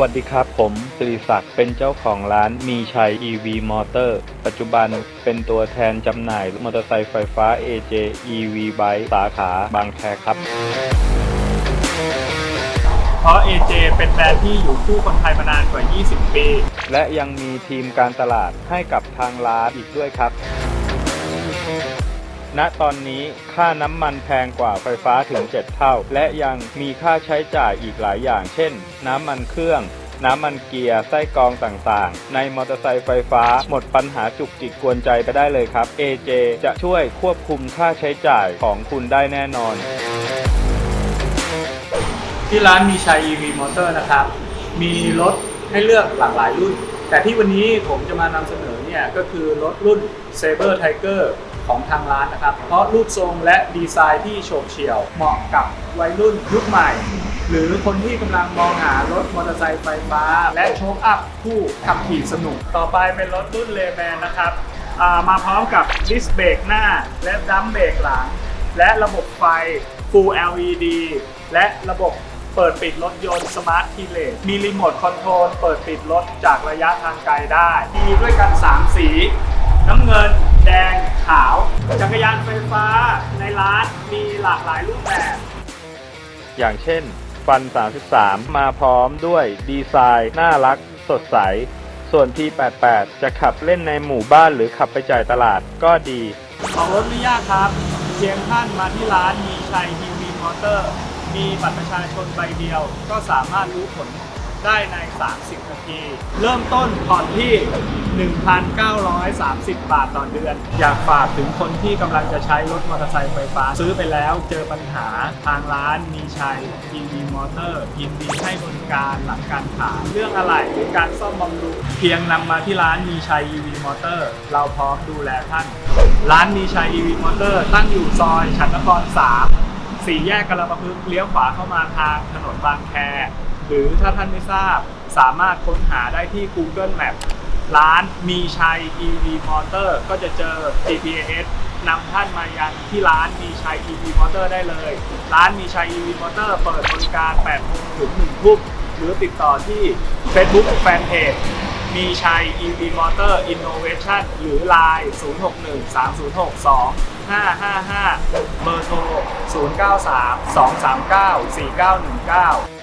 วัสดีครับ ผมสิริศักดิ์เป็นเจ้าของร้านมีชัย EV Motor ปัจจุบันเป็นตัวแทนจำหน่ายมอเตอร์ไซค์ไฟฟ้า AJ EV Bike สาขาบางแคครับ เพราะ AJ เป็นแบรนด์ที่อยู่คู่คนไทยมานานกว่า 20 ปี และยังมีทีมการตลาดให้กับทางร้านอีกด้วยครับ ณตอนนี้ค่าน้ำมันแพงกว่าไฟฟ้าถึง 7 เท่า และยังมีค่าใช้จ่ายอีกหลายอย่าง เช่น น้ำมันเครื่องน้ำมันเกียร์ไส้กรองต่างๆ ในมอเตอร์ไซค์ไฟฟ้าหมดปัญหาจุกจิกกวนใจไปได้เลยครับ AJ จะช่วยควบคุมค่าใช้จ่ายของคุณได้แน่นอน ที่ร้านมีชัย EV Motor นะครับ มีรถให้เลือกหลากหลายรุ่น แต่ที่วันนี้ผมจะมานำเสนอเนี่ยก็คือรถรุ่น Saber Tiger ของทางร้านนะครับ เพราะรูปทรงและดีไซน์ที่โฉบเฉี่ยว เหมาะกับวัยรุ่นยุคใหม่ หรือคนที่กำลังมองหารถมอเตอร์ไซค์ไฟฟ้า และโชคอัพคู่ขับขี่สนุก ต่อไปเป็นรถรุ่นเลแมนนะครับมาพร้อมกับดิสเบรกหน้า และดัมเบรกหลัง และระบบไฟ Full LED และระบบเปิดปิดรถยนต์ Smart k e y l e s มีรีโมทคอนโทรลเปิดปิดรถจากระยะทางไกลได้ มีด้วยกัน 3 สี น้ำเงิน จักรยานไฟฟ้าในร้านมีหลากหลายรูปแบบ อย่างเช่น ฟัน 33 มาพร้อมด้วยดีไซน์น่ารักสดใส ส่วน T88 จะขับเล่นในหมู่บ้านหรือขับไปจ่ายตลาดก็ดีออกรถไม่ยากครับ เพียงท่านมาที่ร้านมีชัยทีวีมอเตอร์ มีบัตรประชาชนใบเดียว ก็สามารถรู้ผล ได้ใน 30 นาที เริ่มต้นผ่อนที่ 1,930 บาทต่อเดือน อยากฝากถึงคนที่กำลังจะใช้รถมอเตอร์ไซค์ไฟฟ้า ซื้อไปแล้วเจอปัญหาทางร้านมีชัยทีวีมอเตอร์ยินดีให้บริการหลังการขายเรื่องอะไรหรือการซ่อมบำรุงเพียงนำมาที่ร้านมีชัย EV Motor เราพร้อมดูแลท่าน ร้านมีชัย EV Motor ตั้งอยู่ซอยฉันนคร3สี่แยกกระปะพฤกเลี้ยวขวาเข้ามาทางถนนบางแค หรือถ้าท่านไม่ทราบสามารถค้นหาได้ที่ Google Map ร้านมีชัย EV Motor ก็จะเจอ GPS นำท่านมายังที่ร้านมีชัย EV Motor ได้เลย ร้านมีชัย EV Motor เปิดบริการ8โมงถึง1ทุ่มหรือติดต่อที่ Facebook Fanpage มีชัย EV Motor Innovation หรือ Line 061 3062 555 เบอร์โทร 093 239 4919